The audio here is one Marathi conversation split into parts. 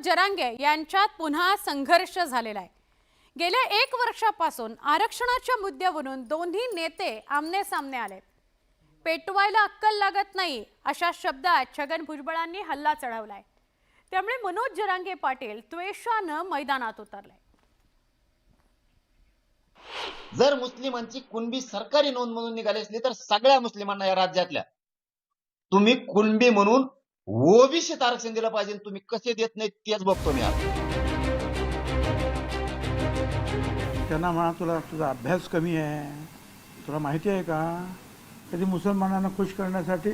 मनोज जरांगे यांच्यात पुन्हा संघर्ष झालेला आहे. गेल्या एक वर्षापासून आरक्षणाच्या मुद्द्यावरून दोन्ही नेते आमने सामने आले. पेटवायला अक्कल लागत नाही अशा शब्दात छगन भुजबळांनी हल्ला चढवलाय. त्यामुळे मनोज जरांगे पाटील त्वेषानं मैदानात उतरले. जर मुस्लिमांची कुणबी सरकारी नोंद म्हणून निघाली असली तर सगळ्या मुस्लिमांना या राज्यातल्या. तुम्ही कुणबी म्हणून ओबीसीत आरक्षण दिलं पाहिजे तुम्ही कसे देत नाही तेच बघतो मी आज. त्यांना म्हणा तुला तुझा अभ्यास कमी आहे. तुला माहिती आहे का? कधी मुसलमानांना खुश करण्यासाठी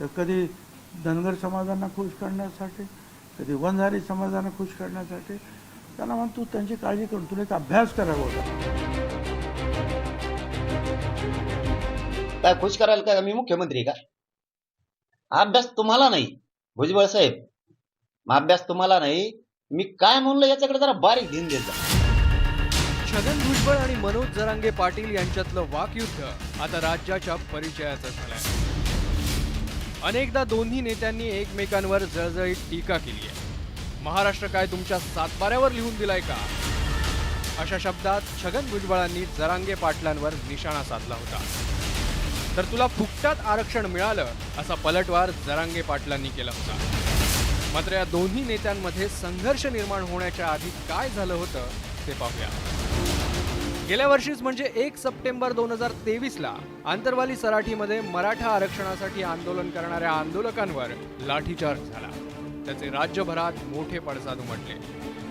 तर कधी धनगर समाजांना खुश करण्यासाठी कधी वंजारी समाजांना खुश करण्यासाठी. त्यांना म्हणा तू त्यांची काळजी करून तुला एक अभ्यास करावा होता काय खुश करायला काय मी मुख्यमंत्री का? अभ्यास तुम्हाला नाही. भुजबळ साहेब अभ्यास तुम्हाला नाही मी काय म्हणलो याच्याकडे जरा बारीक धीन देत जा. छगन भुजबळ आणि मनोज जरांगे पाटील यांच्यातलं वाकयुद्ध आता राज्याच्या परिचयाचं झालंय. अनेकदा दोन्ही नेत्यांनी एकमेकांवर जळजळीत टीका केली आहे महाराष्ट्र काय तुमच्या सातबाऱ्यावर लिहून दिलाय का? अशा शब्दात छगन भुजबळांनी जरांगे पाटलांवर निशाणा साधला होता. तर तुला फुकटात आरक्षण मिळालं असा पलटवार जरांगे पाटलांनी केला होता. मात्र या दोन्ही नेत्यांमध्ये संघर्ष निर्माण होण्याच्या आधी काय झालं होतं ते पाहूया. गेल्या वर्षीच म्हणजे एक सप्टेंबर दोन हजार तेवीसला आंतरवाली सराठीमध्ये मराठा आरक्षणासाठी आंदोलन करणाऱ्या आंदोलकांवर लाठीचार्ज झाला. त्याचे राज्यभरात मोठे पडसाद उमटले.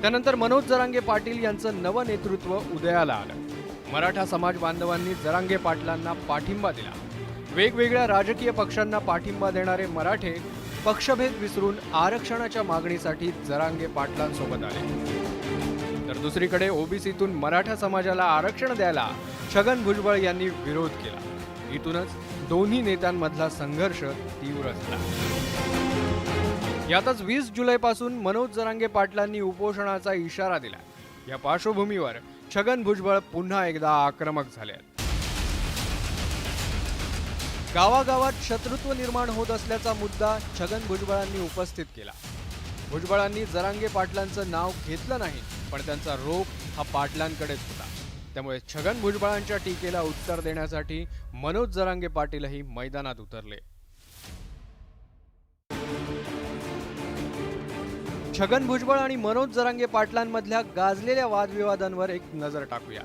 त्यानंतर मनोज जरांगे पाटील यांचं नवं नेतृत्व उदयाला आलं. मराठा समाज बांधवांनी जरांगे पाटलांना पाठिंबा दिला. वेगवेगळ्या राजकीय पक्षांना पाठिंबा देणारे मराठे पक्षभेद विसरून आरक्षणाच्या मागणीसाठी जरांगे पाटलांसोबत आले. तर दुसरीकडे ओबीसीतून मराठा समाजाला आरक्षण द्यायला छगन भुजबळ यांनी विरोध केला. इथूनच दोन्ही नेत्यांमधला संघर्ष तीव्र झाला. यातच वीस जुलैपासून मनोज जरांगे पाटलांनी उपोषणाचा इशारा दिला या पार्श्वभूमीवर छगन भुजबळ पुन्हा एकदा आक्रमक झाले आहेत. गावागावात शत्रुत्व निर्माण होत असल्याचा मुद्दा छगन भुजबळांनी उपस्थित केला. भुजबळांनी जरांगे पाटलांचं नाव घेतलं नाही पण त्यांचा रोख हा पाटलांकडेच होता. त्यामुळे छगन भुजबळांच्या टीकेला उत्तर देण्यासाठी मनोज जरांगे पाटीलही मैदानात उतरले. छगन भुजबळ आणि मनोज जरांगे पाटलांमधल्या गाजलेल्या वादविवादांवर एक नजर टाकूया.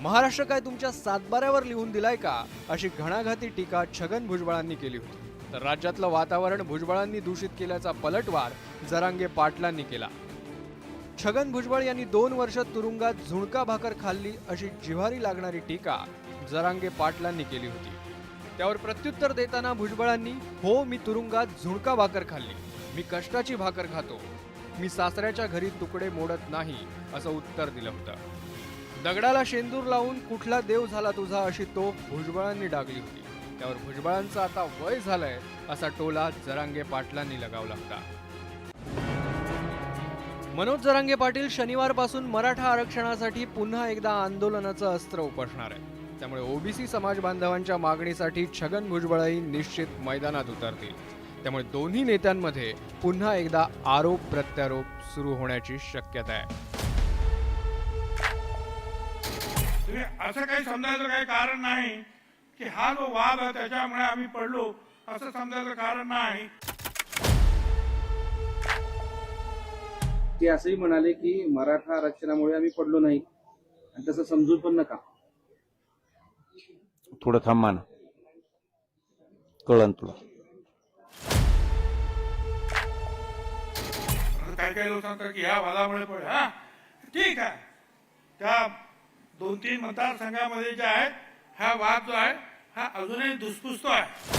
महाराष्ट्र काय तुमच्या सातबाऱ्यावर लिहून दिलाय का? अशी घणाघाती टीका छगन भुजबळांनी केली होती. तर राज्यातलं वातावरण भुजबळांनी दूषित केल्याचा पलटवार जरांगे पाटलांनी केला. छगन भुजबळ यांनी दोन वर्ष तुरुंगात झुणका भाकर खाल्ली अशी जिव्हारी लागणारी टीका जरांगे पाटलांनी केली होती. त्यावर प्रत्युत्तर देताना भुजबळांनी हो मी तुरुंगात झुणका भाकर खाल्ली. मी कष्टाची भाकर खातो. मी सासऱ्याच्या घरी तुकडे मोडत नाही असं उत्तर दिलं होतं. दगडाला शेंदूर लावून कुठला देव झाला तुझा अशी तो भुजबळांनी डागली होती. त्यावर भुजबळांचं आता वय झालंय असा टोला जरांगे पाटलांनी लगावला होता. मनोज जरांगे पाटील शनिवारपासून मराठा आरक्षणासाठी पुन्हा एकदा आंदोलनाचं अस्त्र उपसणार आहे त्यामुळे ओबीसी समाज बांधवांच्या मागणीसाठी छगन भुजबळही निश्चित मैदानात उतरतील. त्यामुळे दोन्ही नेत्यांमध्ये पुन्हा एकदा आरोप प्रत्यारोप सुरू होण्याची शक्यता आहे. तुम्ही असं काही समजायचं काही कारण नाही की हा जो वाद आहे त्याच्यामुळे आम्ही पडलो असं समजायचं कारण नाही. ते असंही म्हणाले की मराठा आरक्षणामुळे आम्ही पडलो नाही. आणि तसं समजून पण नका. थोडं थांबा ना. कळन तुला? काही काही लोक सांगतात की ह्या वादामुळे पड हा ठीक आहे. त्या दोन तीन मतदारसंघामध्ये जे आहेत हा वाद जो आहे हा अजूनही धुसफुसतो आहे.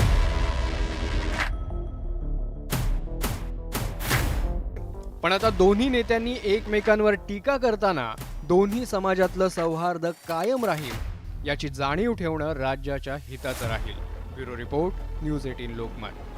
पण आता दोन्ही नेत्यांनी एकमेकांवर टीका करताना दोन्ही समाजातलं सौहार्द कायम राहील याची जाणीव ठेवणं राज्याच्या हिताचं राहील. Bureau report news eighteen Lokmat.